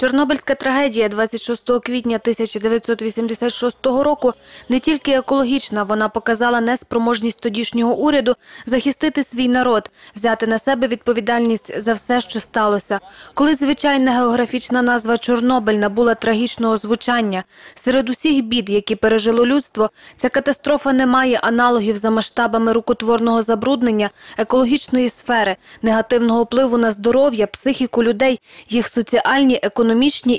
Чорнобильська трагедія 26 квітня 1986 року не тільки екологічна, вона показала неспроможність тодішнього уряду захистити свій народ, взяти на себе відповідальність за все, що сталося. Коли звичайна географічна назва Чорнобиль набула трагічного звучання, серед усіх бід, які пережило людство, ця катастрофа не має аналогів за масштабами рукотворного забруднення, екологічної сфери, негативного впливу на здоров'я, психіку людей, їх соціальні, економічні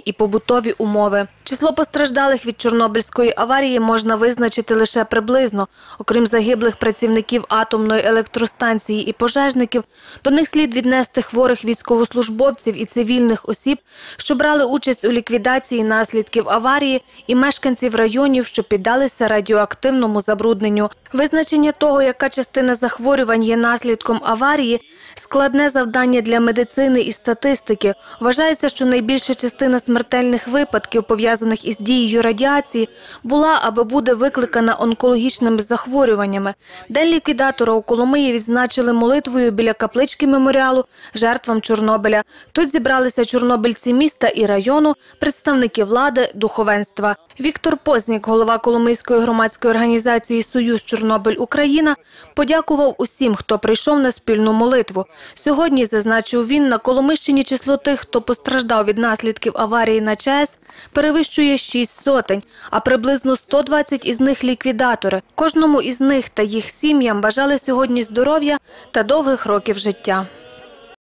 і побутові умови. Число постраждалих від Чорнобильської аварії можна визначити лише приблизно. Окрім загиблих працівників атомної електростанції і пожежників, до них слід віднести хворих військовослужбовців і цивільних осіб, що брали участь у ліквідації наслідків аварії, і мешканців районів, що піддалися радіоактивному забрудненню. Визначення того, яка частина захворювань є наслідком аварії, складне завдання для медицини і статистики. Вважається, що найбільша частина смертельних випадків, пов'язаних із дією радіації, була або буде викликана онкологічними захворюваннями. День ліквідатора у Коломиї відзначили молитвою біля каплички меморіалу жертвам Чорнобиля. Тут зібралися чорнобильці міста і району, представники влади, духовенства. Віктор Познік, голова Коломийської громадської організації Союз Чорнобиль Україна, подякував усім, хто прийшов на спільну молитву. Сьогодні, зазначив він, на Коломищині число тих, хто постраждав від наслідків аварії на ЧАЕС, перевищує 6 сотень, а приблизно 120 із них ліквідатори. Кожному із них та їх сім'ям бажали сьогодні здоров'я та довгих років життя.